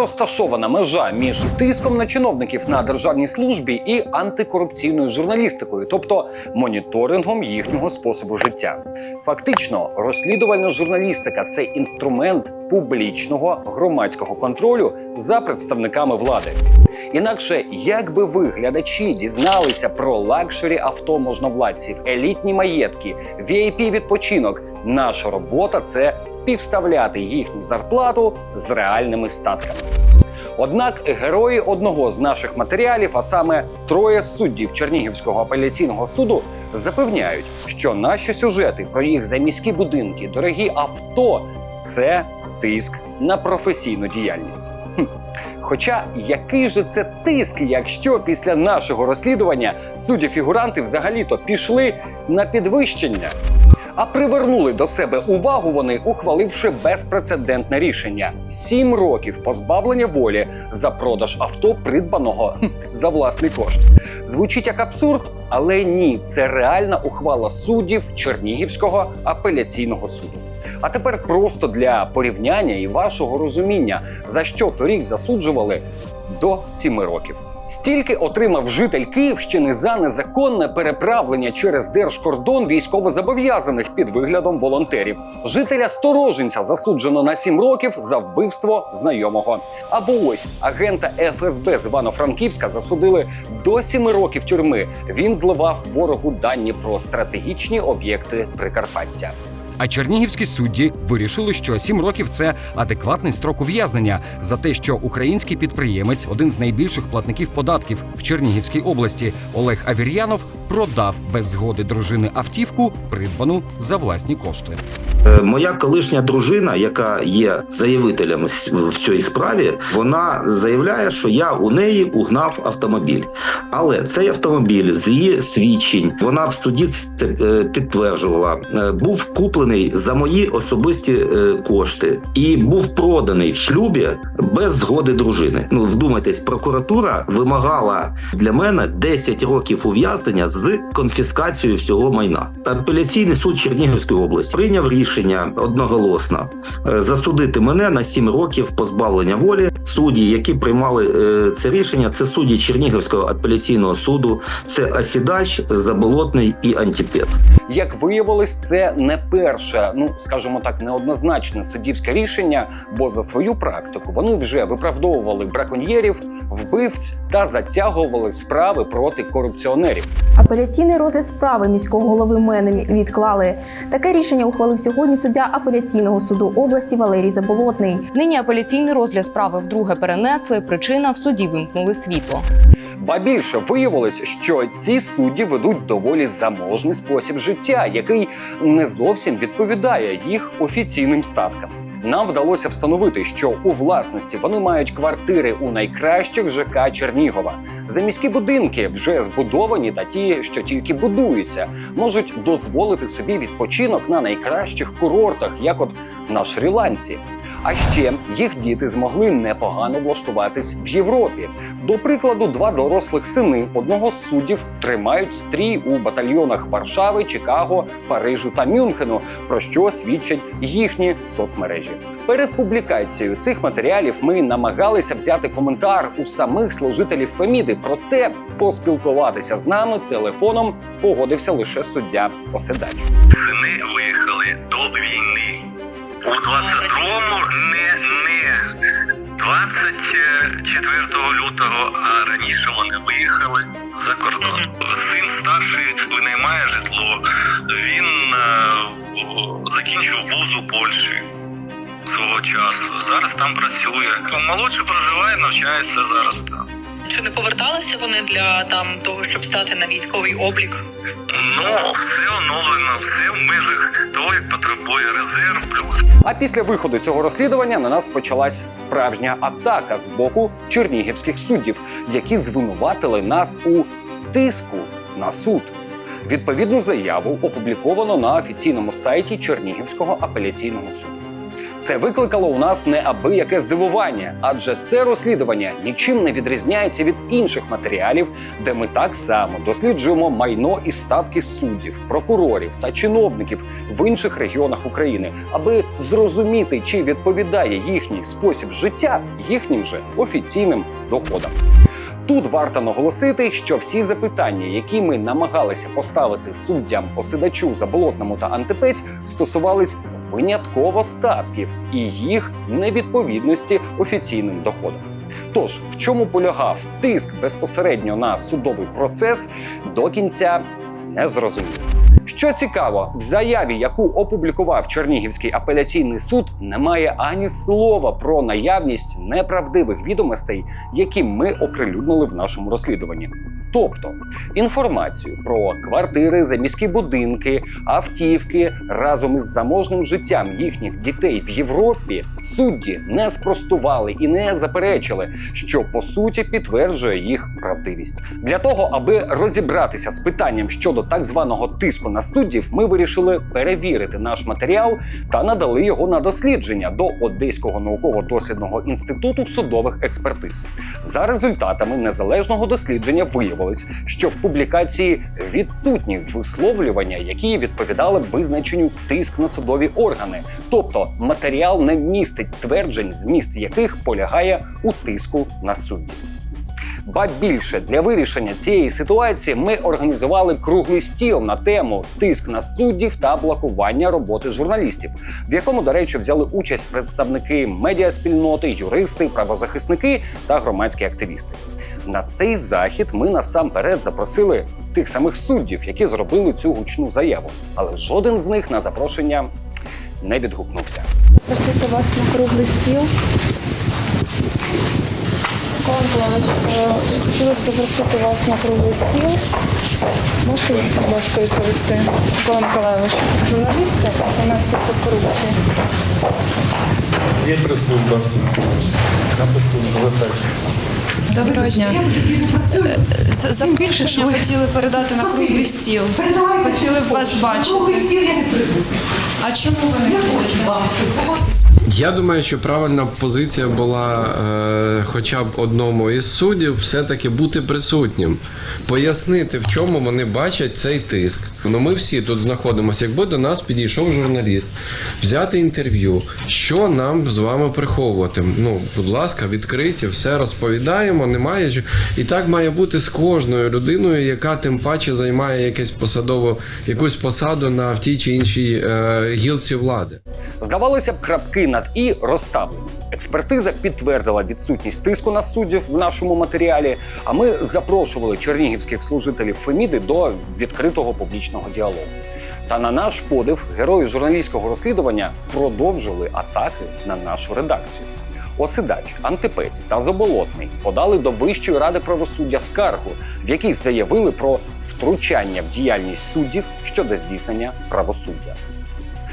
Розташована межа між тиском на чиновників на державній службі і антикорупційною журналістикою, тобто моніторингом їхнього способу життя? Фактично, розслідувальна журналістика це інструмент публічного громадського контролю за представниками влади. Інакше, як би ви, глядачі, дізналися про лакшері авто можновладців, елітні маєтки, vip відпочинок, наша робота це співставляти їхню зарплату з реальними статками. Однак герої одного з наших матеріалів, а саме троє суддів Чернігівського апеляційного суду, запевняють, що наші сюжети про їх заміські будинки, дорогі авто це тиск на професійну діяльність. Хм. Хоча який же це тиск, якщо після нашого розслідування судді-фігуранти взагалі-то пішли на підвищення? А привернули до себе увагу вони, ухваливши безпрецедентне рішення: сім років позбавлення волі за продаж авто, придбаного за власний кошт. Звучить як абсурд, але ні, це реальна ухвала суддів Чернігівського апеляційного суду. А тепер просто для порівняння і вашого розуміння, за що торік засуджували до сіми років. Стільки отримав житель Київщини за незаконне переправлення через держкордон військовозобов'язаних під виглядом волонтерів. Жителя Сторожинця засуджено на 7 років за вбивство знайомого. Або ось агента ФСБ з Івано-Франківська засудили до 7 років тюрми. Він зливав ворогу дані про стратегічні об'єкти Прикарпаття. А чернігівські судді вирішили, що 7 років це адекватний строк ув'язнення за те, що український підприємець, один з найбільших платників податків в Чернігівській області, Олег Авір'янов, продав без згоди дружини автівку, придбану за власні кошти. Е, Моя колишня дружина, яка є заявителем в цій справі, вона заявляє, що я у неї угнав автомобіль. Але цей автомобіль з її свідчень, вона в суді це підтверджувала, е, був куплений за мої особисті е, кошти і був проданий в шлюбі без згоди дружини. Ну вдумайтесь, прокуратура вимагала для мене 10 років ув'язнення з конфіскацією всього майна. Апеляційний суд Чернігівської області прийняв рішення одноголосно е, засудити мене на 7 років позбавлення волі. Судді, які приймали е, це рішення, це судді Чернігівського апеляційного суду, це Осідач, Заболотний і Антіпець. Як виявилось, це не перше, ну скажімо так, неоднозначне суддівське рішення, бо за свою практику вони вже виправдовували браконьєрів, вбивць та затягували справи проти корупціонерів. Апеляційний розгляд справи міського голови Менемі відклали. Таке рішення ухвалив сьогодні суддя апеляційного суду області Валерій Заболотний. Нині апеляційний розгляд справи вдруге перенесли. Причина в суді вимкнули світло. Ба більше виявилось, що ці судді ведуть доволі заможний спосіб життя, який не зовсім відповідає їх офіційним статкам. Нам вдалося встановити, що у власності вони мають квартири у найкращих ЖК Чернігова. Заміські будинки вже збудовані та ті, що тільки будуються, можуть дозволити собі відпочинок на найкращих курортах, як от на Шрі-Ланці. А ще їх діти змогли непогано влаштуватись в Європі. До прикладу, два дорослих сини одного з суддів тримають стрій у батальйонах Варшави, Чикаго, Парижу та Мюнхену, про що свідчать їхні соцмережі. Перед публікацією цих матеріалів ми намагалися взяти коментар у самих служителів Феміди, проте поспілкуватися з нами телефоном погодився лише суддя Оседач. Сини виїхали до війни. У 22-му не, не 24 лютого, а раніше вони виїхали за кордон. Син старший винаймає житло. Він е, в- закінчив вуз у Польщі свого часу. Зараз там працює. Молодший проживає, навчається зараз там. Чи не поверталися вони для там того, щоб стати на військовий облік? Ну, все оновлено, все в межах того, як потребує резерв плюс. А після виходу цього розслідування на нас почалась справжня атака з боку чернігівських суддів, які звинуватили нас у тиску на суд. Відповідну заяву опубліковано на офіційному сайті Чернігівського апеляційного суду. Це викликало у нас неабияке здивування, адже це розслідування нічим не відрізняється від інших матеріалів, де ми так само досліджуємо майно і статки суддів, прокурорів та чиновників в інших регіонах України, аби зрозуміти, чи відповідає їхній спосіб життя їхнім же офіційним доходам. Тут варто наголосити, що всі запитання, які ми намагалися поставити суддям посидачу заболотному та антипець, стосувались винятково статків і їх невідповідності офіційним доходам. Тож, в чому полягав тиск безпосередньо на судовий процес, до кінця не зрозуміло. Що цікаво, в заяві, яку опублікував Чернігівський апеляційний суд, немає ані слова про наявність неправдивих відомостей, які ми оприлюднили в нашому розслідуванні. Тобто інформацію про квартири, заміські будинки, автівки разом із заможним життям їхніх дітей в Європі судді не спростували і не заперечили, що по суті підтверджує їх правдивість. Для того, аби розібратися з питанням щодо так званого тиску на суддів, ми вирішили перевірити наш матеріал та надали його на дослідження до Одеського науково-дослідного інституту судових експертиз. За результатами незалежного дослідження виявилось, що в публікації відсутні висловлювання, які відповідали б визначенню тиск на судові органи, тобто матеріал не містить тверджень, зміст яких полягає у тиску на суддів. Ба більше для вирішення цієї ситуації ми організували круглий стіл на тему тиск на суддів та блокування роботи журналістів, в якому, до речі, взяли участь представники медіаспільноти, юристи, правозахисники та громадські активісти. На цей захід ми насамперед запросили тих самих суддів, які зробили цю гучну заяву, але жоден з них на запрошення не відгукнувся. Просити вас на круглий стіл. Е, хотіли б запросити вас на круглий стіл. Можете, будь ласка, відповісти? Микола Миколаївич, журналістка інформації про корупції. Є прес-служба. На прес-службу звертайтеся. Доброго дня. Е, За- Запрошення хотіли передати на круглий стіл. Хотіли б вас бачити. А чому ви не хочете з вами спілкуватися? Я думаю, що правильна позиція була е, хоча б одному із суддів все-таки бути присутнім, пояснити, в чому вони бачать цей тиск. Ну, ми всі тут знаходимося. Якби до нас підійшов журналіст, взяти інтерв'ю, що нам з вами приховувати? Ну, будь ласка, відкриті, все розповідаємо. Немає і так має бути з кожною людиною, яка тим паче займає якесь посадову, якусь посаду на в тій чи іншій е, гілці влади. Здавалося б, крапки над і розставлені. Експертиза підтвердила відсутність тиску на суддів в нашому матеріалі. А ми запрошували чернігівських служителів Феміди до відкритого публічного діалогу. Та на наш подив герої журналістського розслідування продовжили атаки на нашу редакцію. Осидач, антипець та заболотний подали до Вищої ради правосуддя скаргу, в якій заявили про втручання в діяльність суддів щодо здійснення правосуддя.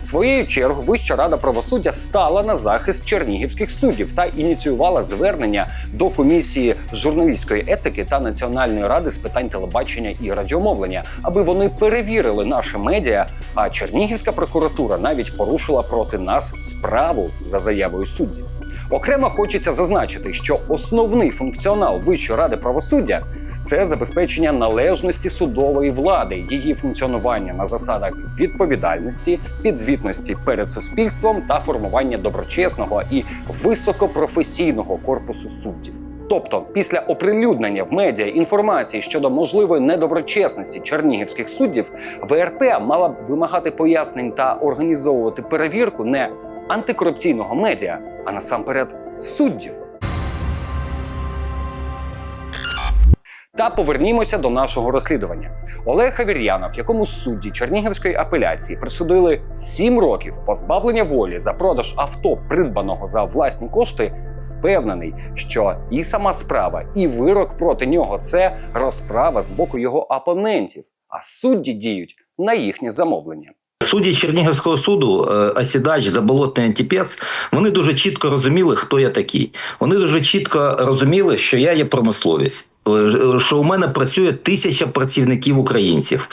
Своєю чергою Вища рада правосуддя стала на захист чернігівських суддів та ініціювала звернення до комісії журналістської етики та Національної ради з питань телебачення і радіомовлення, аби вони перевірили наше медіа. А Чернігівська прокуратура навіть порушила проти нас справу за заявою суддів. Окремо хочеться зазначити, що основний функціонал Вищої ради правосуддя це забезпечення належності судової влади, її функціонування на засадах відповідальності, підзвітності перед суспільством та формування доброчесного і високопрофесійного корпусу суддів. Тобто, після оприлюднення в медіа інформації щодо можливої недоброчесності чернігівських суддів, ВРП мала б вимагати пояснень та організовувати перевірку не антикорупційного медіа, а насамперед суддів. Та повернімося до нашого розслідування. Олег Хавір'янов, якому судді Чернігівської апеляції присудили 7 років позбавлення волі за продаж авто, придбаного за власні кошти, впевнений, що і сама справа, і вирок проти нього це розправа з боку його опонентів, а судді діють на їхнє замовлення. Судді Чернігівського суду, е, осідач, заболотний антипець, вони дуже чітко розуміли, хто я такий. Вони дуже чітко розуміли, що я є промисловець, е, що у мене працює тисяча працівників українців.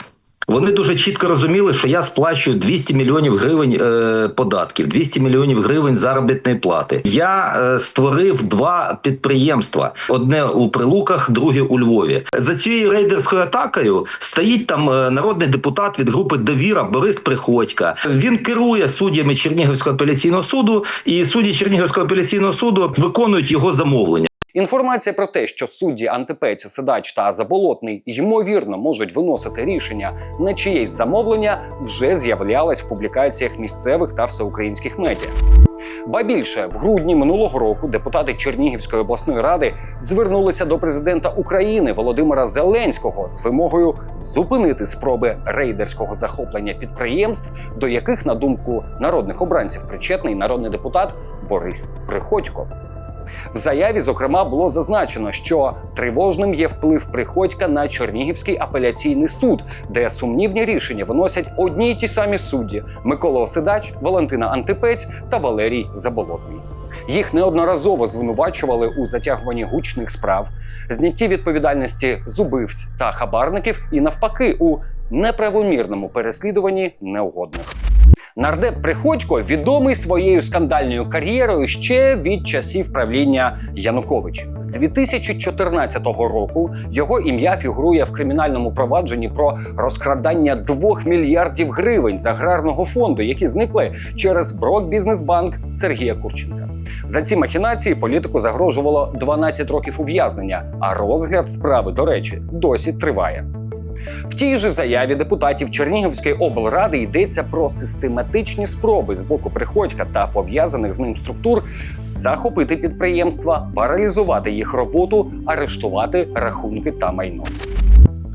Вони дуже чітко розуміли, що я сплачую 200 мільйонів гривень е, податків, 200 мільйонів гривень заробітної плати. Я е, створив два підприємства: одне у Прилуках, друге у Львові. За цією рейдерською атакою стоїть там е, народний депутат від групи Довіра Борис Приходька. Він керує суддями Чернігівського апеляційного суду, і судді Чернігівського апеляційного суду виконують його замовлення. Інформація про те, що судді Антипецю, Седач та Заболотний ймовірно можуть виносити рішення на чиєсь замовлення, вже з'являлась в публікаціях місцевих та всеукраїнських медіа. Ба більше в грудні минулого року депутати Чернігівської обласної ради звернулися до президента України Володимира Зеленського з вимогою зупинити спроби рейдерського захоплення підприємств, до яких, на думку народних обранців, причетний народний депутат Борис Приходько. В заяві, зокрема, було зазначено, що тривожним є вплив Приходька на Чернігівський апеляційний суд, де сумнівні рішення виносять одні й ті самі судді: Микола Осидач, Валентина Антипець та Валерій Заболотний. Їх неодноразово звинувачували у затягуванні гучних справ, знятті відповідальності з убивць та хабарників, і навпаки, у неправомірному переслідуванні неугодних. Нардеп Приходько відомий своєю скандальною кар'єрою ще від часів правління Януковича. З 2014 року його ім'я фігурує в кримінальному провадженні про розкрадання 2 мільярдів гривень з аграрного фонду, які зникли через Брок Бізнесбанк Сергія Курченка. За ці махінації політику загрожувало 12 років ув'язнення, а розгляд справи, до речі, досі триває. В тій же заяві депутатів Чернігівської облради йдеться про систематичні спроби з боку Приходька та пов'язаних з ним структур захопити підприємства, паралізувати їх роботу, арештувати рахунки та майно.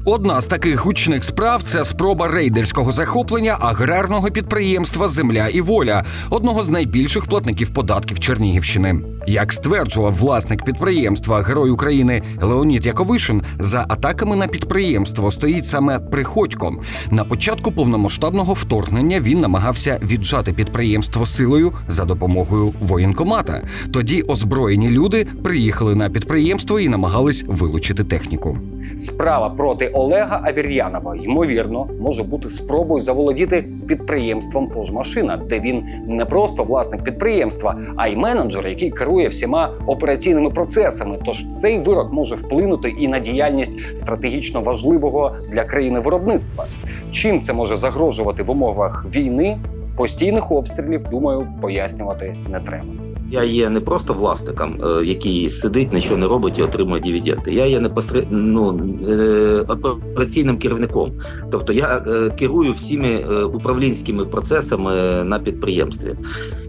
Одна з таких гучних справ це спроба рейдерського захоплення аграрного підприємства Земля і воля, одного з найбільших платників податків Чернігівщини. Як стверджував власник підприємства Герой України Леонід Яковишин, за атаками на підприємство стоїть саме Приходько. На початку повномасштабного вторгнення він намагався віджати підприємство силою за допомогою воєнкомата. Тоді озброєні люди приїхали на підприємство і намагались вилучити техніку. Справа проти Олега Авір'янова, ймовірно, може бути спробою заволодіти підприємством «Пожмашина», де він не просто власник підприємства, а й менеджер, який керує всіма операційними процесами. Тож цей вирок може вплинути і на діяльність стратегічно важливого для країни виробництва. Чим це може загрожувати в умовах війни? Постійних обстрілів, думаю, пояснювати не треба. Я є не просто власником, е, який сидить, нічого не робить і отримує дивіденди. Я є непосред... ну, е, операційним керівником. Тобто я е, керую всіми управлінськими процесами на підприємстві.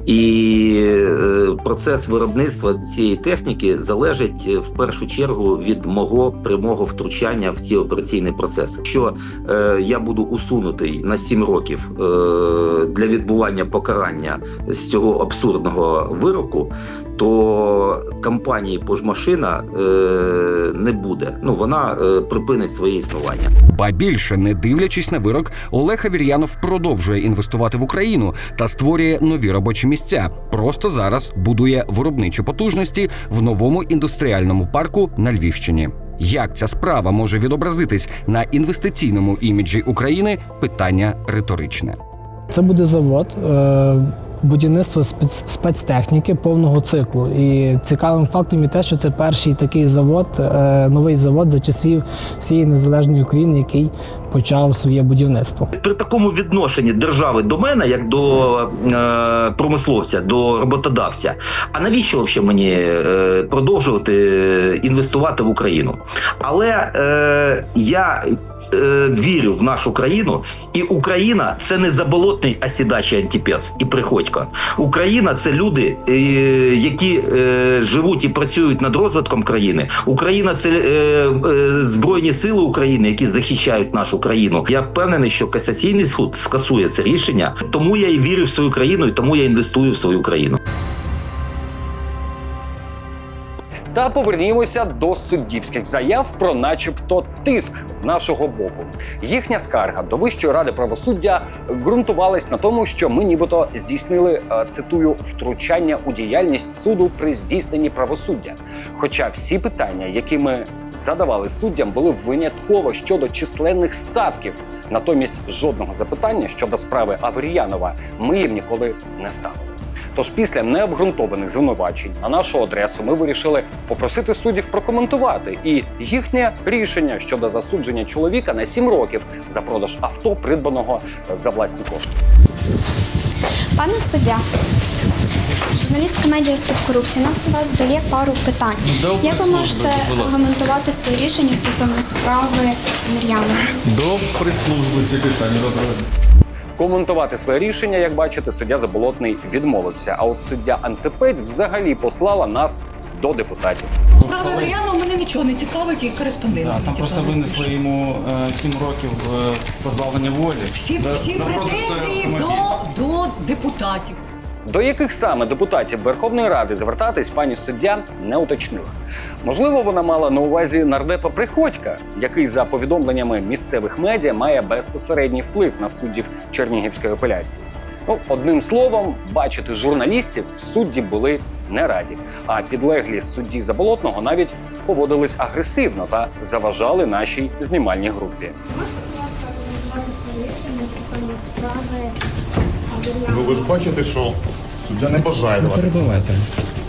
І е, процес виробництва цієї техніки залежить е, в першу чергу від мого прямого втручання в ці операційні процеси. Якщо е, я буду усунутий на 7 років для відбування покарання з цього абсурдного вироку, то компанії Пожмашина е, не буде. Ну вона е, припинить своє існування. Ба більше, не дивлячись на вирок, Олег Авір'янов продовжує інвестувати в Україну та створює нові робочі місця. Просто зараз будує виробничі потужності в новому індустріальному парку на Львівщині. Як ця справа може відобразитись на інвестиційному іміджі України? Питання риторичне. Це буде завод е, будівництва спец- спецтехніки повного циклу. І цікавим фактом є те, що це перший такий завод, е, новий завод за часів всієї незалежної України, який почав своє будівництво. При такому відношенні держави до мене, як до е, промисловця, до роботодавця, а навіщо взагалі мені е, продовжувати інвестувати в Україну? Але е, я. Е, Вірю в нашу країну, і Україна це не заболотний осідач і і приходько. Україна це люди, е, які е, живуть і працюють над розвитком країни. Україна це збройні сили України, які захищають нашу країну. Я впевнений, що касаційний суд скасує це рішення. Тому я і вірю в свою країну, і тому я інвестую в свою країну. Та повернімося до суддівських заяв про, начебто, тиск з нашого боку. Їхня скарга до Вищої ради правосуддя ґрунтувалась на тому, що ми нібито здійснили е, цитую втручання у діяльність суду при здійсненні правосуддя. Хоча всі питання, які ми задавали суддям, були винятково щодо численних статків Натомість жодного запитання щодо справи Аверіянова ми їм ніколи не ставили. Тож після необґрунтованих звинувачень на нашу адресу ми вирішили попросити суддів прокоментувати і їхнє рішення щодо засудження чоловіка на 7 років за продаж авто, придбаного за власні кошти. Пане суддя, журналістка медіа Стоп корупції у нас до вас задає пару питань. Як ви можете аргументувати своє рішення стосовно справи Мір'янова? До прес-служби секретаря доброго. Коментувати своє рішення, як бачите, суддя Заболотний відмовився. А от суддя Антипець взагалі послала нас до депутатів. Справа Мар'яна мене нічого не цікавить і кореспондент. Да, там просто винесли йому 7 років е, позбавлення волі. Всі, за- всі за продаж претензії автомобіля. до, до депутатів. До яких саме депутатів Верховної Ради звертатись пані суддя не уточнила. Можливо, вона мала на увазі нардепа Приходька, який за повідомленнями місцевих медіа має безпосередній вплив на суддів Чернігівської апеляції. Ну, одним словом, бачити журналістів судді були не раді. А підлеглі судді Заболотного навіть поводились агресивно та заважали нашій знімальній групі. Ну ви ж бачите, що суддя не бажає. Не Перебивайте.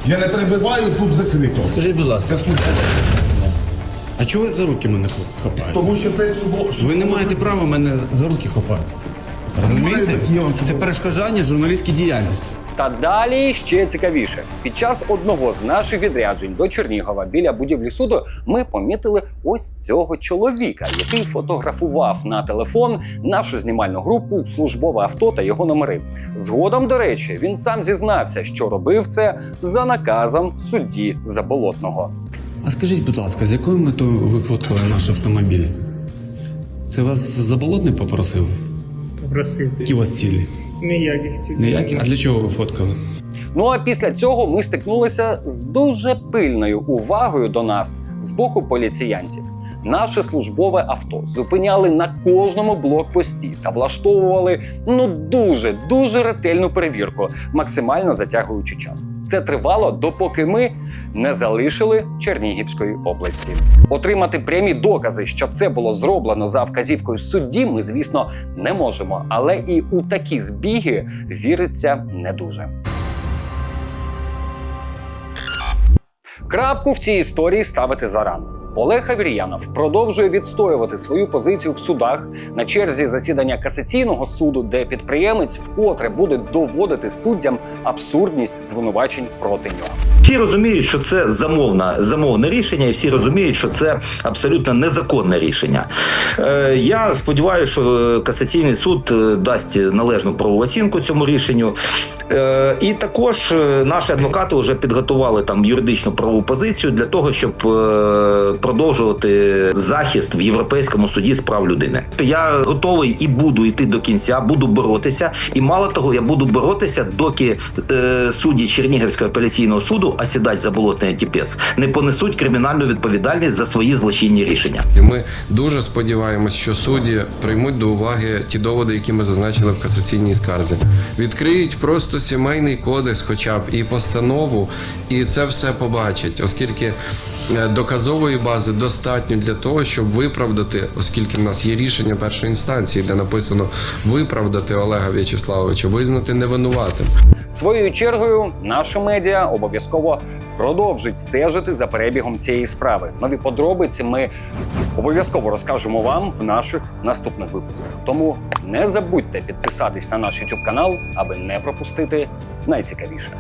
Я не перебиваю, тут закрито. Скажіть, будь ласка, а чого ви за руки мене хапаєте? Тому що це суд. Ви не маєте права мене за руки хапати. Розумієте? Це перешкоджання журналістській діяльності. Та далі ще цікавіше. Під час одного з наших відряджень до Чернігова біля будівлі суду ми помітили ось цього чоловіка, який фотографував на телефон нашу знімальну групу, службове авто та його номери. Згодом, до речі, він сам зізнався, що робив це за наказом судді Заболотного. А скажіть, будь ласка, з якою метою ви фоткали наш автомобіль? Це вас заболотний попросив? Попросити. Які у вас цілі? Ніяких цілей. Ніяких? А для чого ви фоткали? Ну а після цього ми стикнулися з дуже пильною увагою до нас з боку поліціянтів. Наше службове авто зупиняли на кожному блокпості та влаштовували ну дуже дуже ретельну перевірку, максимально затягуючи час. Це тривало допоки ми не залишили Чернігівської області. Отримати прямі докази, що це було зроблено за вказівкою судді, ми, звісно, не можемо. Але і у такі збіги віриться не дуже. Крапку в цій історії ставити зарано. Олег Авір'янов продовжує відстоювати свою позицію в судах на черзі засідання касаційного суду, де підприємець вкотре буде доводити суддям абсурдність звинувачень проти нього. Всі розуміють, що це замовна, замовне рішення, і всі розуміють, що це абсолютно незаконне рішення. Е, я сподіваюся, що касаційний суд е, дасть належну правову оцінку цьому рішенню. Е, і також е, наші адвокати вже підготували там юридичну правову позицію для того, щоб е, продовжувати захист в Європейському суді з прав людини. Я готовий і буду йти до кінця, буду боротися. І мало того, я буду боротися, доки е, судді Чернігівського апеляційного суду, а сідач заболотний антіпес, не понесуть кримінальну відповідальність за свої злочинні рішення. Ми дуже сподіваємось, що судді приймуть до уваги ті доводи, які ми зазначили в касаційній скарзі. Відкриють просто сімейний кодекс, хоча б і постанову, і це все побачать, оскільки е, доказової бази достатньо для того, щоб виправдати, оскільки в нас є рішення першої інстанції, де написано виправдати Олега В'ячеславовича, визнати невинуватим. Своєю чергою, наше медіа обов'язково продовжить стежити за перебігом цієї справи. Нові подробиці ми обов'язково розкажемо вам в наших наступних випусках. Тому не забудьте підписатись на наш YouTube канал, аби не пропустити найцікавіше.